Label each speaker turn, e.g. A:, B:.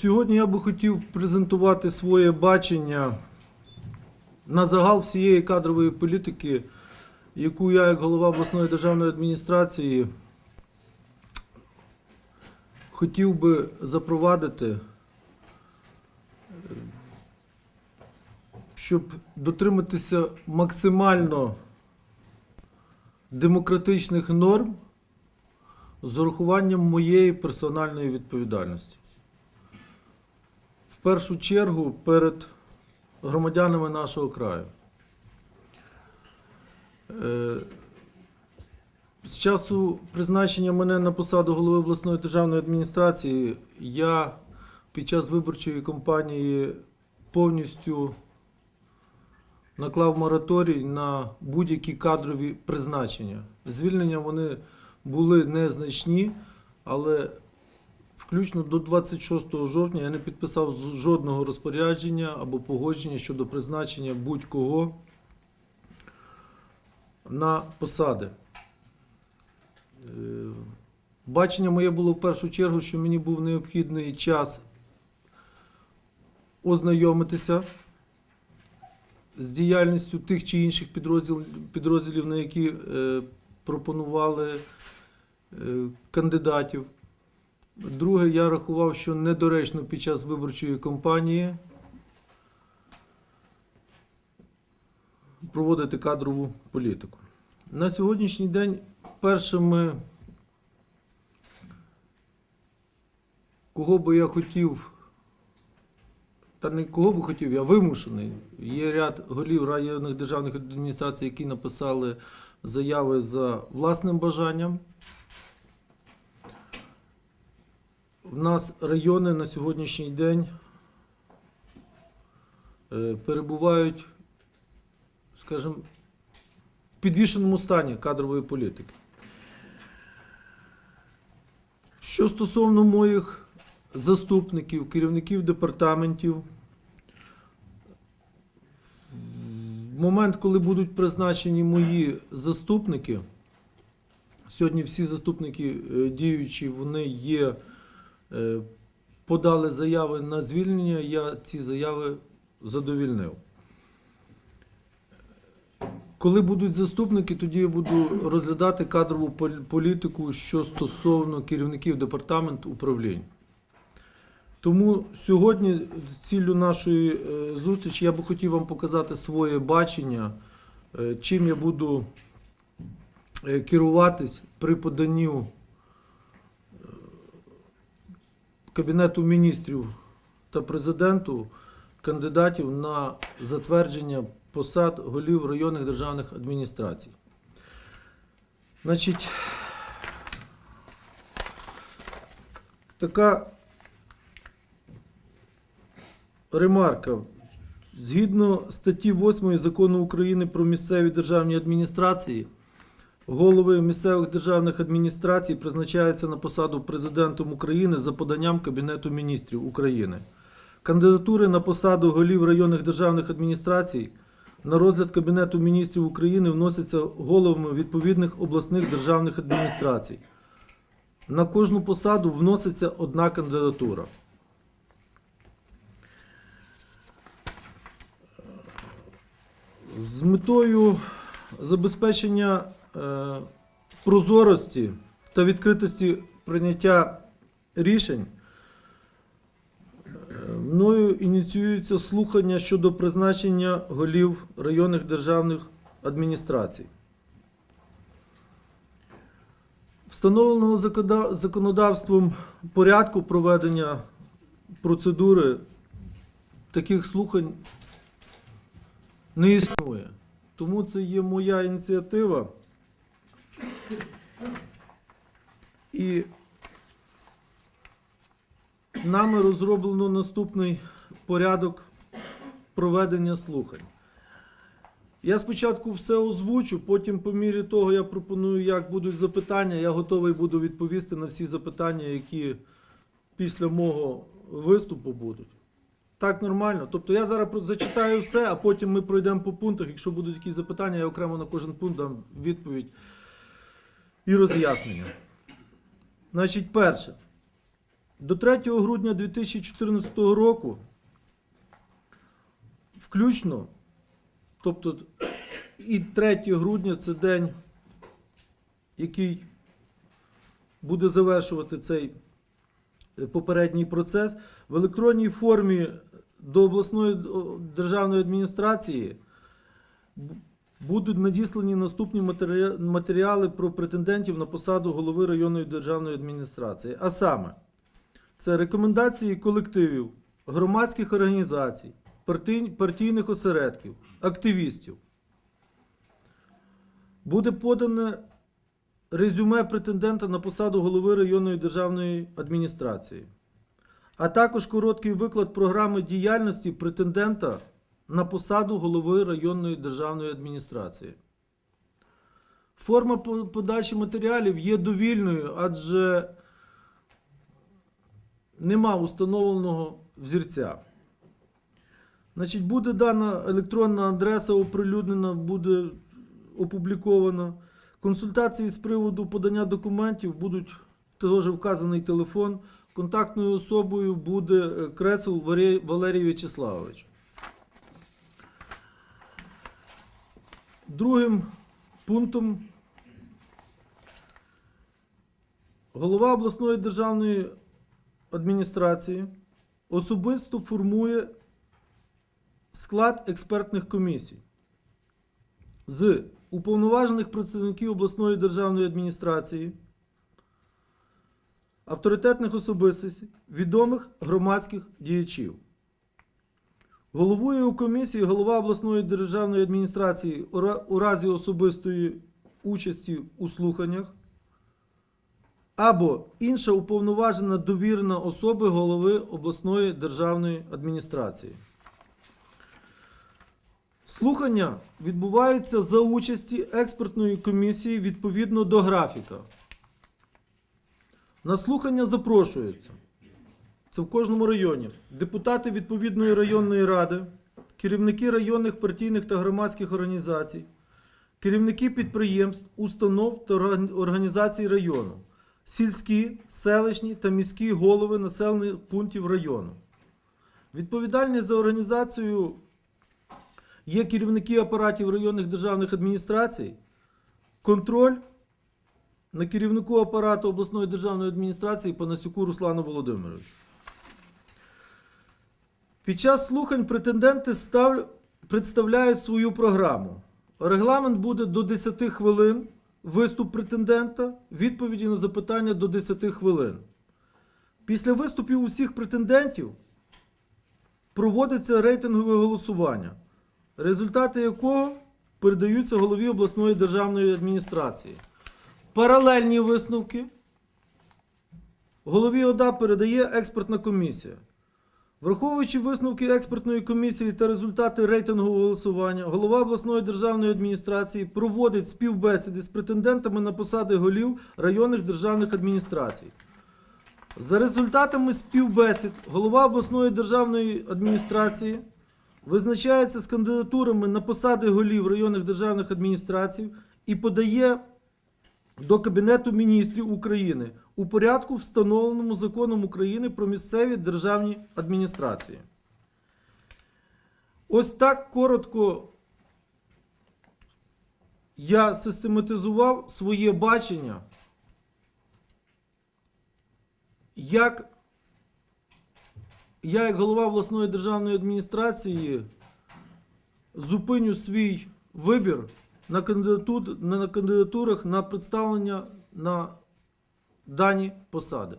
A: Сьогодні я би хотів презентувати своє бачення на загал всієї кадрової політики, яку я, як голова обласної державної адміністрації, хотів би запровадити, щоб дотриматися максимально демократичних норм з урахуванням моєї персональної відповідальності. Першу чергу перед громадянами нашого краю. Е, З часу призначення мене на посаду голови обласної державної адміністрації я під час виборчої кампанії повністю наклав мораторій на будь-які кадрові призначення. Звільнення вони були незначні, але включно до 26 жовтня я не підписав жодного розпорядження або погодження щодо призначення будь-кого на посади. Е, Бачення моє було в першу чергу, що мені був необхідний час ознайомитися з діяльністю тих чи інших підрозділ, підрозділів, на які е, пропонували е, кандидатів. Друге, я рахував, що недоречно під час виборчої кампанії проводити кадрову політику. На сьогоднішній день першими, кого би я хотів, та не кого би хотів, я вимушений. Є ряд голів районних державних адміністрацій, які написали заяви за власним бажанням. В нас райони на сьогоднішній день е, перебувають, скажімо, в підвішеному стані кадрової політики. Що стосовно моїх заступників, керівників департаментів, в момент, коли будуть призначені мої заступники, сьогодні всі заступники е, діючі, вони є подали заяви на звільнення, я ці заяви задовільнив. Коли будуть заступники, тоді я буду розглядати кадрову політику, що стосовно керівників департаменту управлінь. Тому сьогодні ціллю нашої е, зустрічі я би хотів вам показати своє бачення, е, чим я буду е, керуватись при поданню Кабінету міністрів та президенту кандидатів на затвердження посад голів районних державних адміністрацій. Значить, така ремарка. Згідно статті 8 закону України про місцеві державні адміністрації, Голови місцевих державних адміністрацій призначаються на посаду президентом України за поданням Кабінету міністрів України. Кандидатури на посаду голів районних державних адміністрацій на розгляд Кабінету міністрів України вносяться головами відповідних обласних державних адміністрацій. На кожну посаду вноситься одна кандидатура. З метою забезпечення прозорості та відкритості прийняття рішень е, мною ініціюється слухання щодо призначення голів районних державних адміністрацій. Встановленого законодавством порядку проведення процедури таких слухань не існує. Тому це є моя ініціатива. І нами розроблено наступний порядок проведення слухань. Я спочатку все озвучу, потім, по мірі того, я пропоную, як будуть запитання. Я готовий буду відповісти на всі запитання, які після мого виступу будуть. Так, нормально. Тобто я зараз зачитаю все, а потім ми пройдемо по пунктах. Якщо будуть якісь запитання, я окремо на кожен пункт дам відповідь і роз'яснення. Значить, перше. До 3 грудня 2014 року включно, тобто і 3 грудня це день, який буде завершувати цей е, попередній процес, в електронній формі до обласної державної адміністрації будуть надіслані наступні матеріали про претендентів на посаду голови районної державної адміністрації. А саме, це рекомендації колективів, громадських організацій, партійних осередків, активістів. Буде подане резюме претендента на посаду голови районної державної адміністрації, а також короткий виклад програми діяльності претендента на посаду голови районної державної адміністрації. Форма подачі матеріалів є довільною, адже нема установленого взірця. Значить, буде дана електронна адреса оприлюднена, буде опублікована. Консультації з приводу подання документів будуть теж вказаний телефон. Контактною особою буде е, Крецел Валерій В'ячеславович. Другим пунктом голова обласної державної адміністрації особисто формує склад експертних комісій з уповноважених представників обласної державної адміністрації, авторитетних особистостей, відомих громадських діячів. Головує у комісії голова обласної державної адміністрації у разі особистої участі у слуханнях або інша уповноважена довірена особа голови обласної державної адміністрації. Слухання відбуваються за участі експертної комісії відповідно до графіка. На слухання запрошуються. Це в кожному районі. Депутати відповідної районної ради, керівники районних партійних та громадських організацій, керівники підприємств, установ та організацій району, сільські, селищні та міські голови населених пунктів району. Відповідальність за організацію є керівники апаратів районних державних адміністрацій, контроль на керівнику апарату обласної державної адміністрації Панасюку Руслану Володимировичу. Під час слухань претенденти став... представляють свою програму. Регламент буде до 10 хвилин. Виступ претендента, відповіді на запитання до 10 хвилин. Після виступів усіх претендентів проводиться рейтингове голосування, результати якого передаються голові обласної державної адміністрації. Паралельні висновки голові ОДА передає експертна комісія. Враховуючи висновки експертної комісії та результати рейтингового голосування, голова обласної державної адміністрації проводить співбесіди з претендентами на посади голів районних державних адміністрацій. За результатами співбесід, голова обласної державної адміністрації визначається з кандидатурами на посади голів районних державних адміністрацій і подає до Кабінету міністрів України у порядку, встановленому законом України про місцеві державні адміністрації. Ось так коротко я систематизував своє бачення, як я, як голова обласної державної адміністрації, зупиню свій вибір на, кандидатур, на кандидатурах на представлення на дані посади.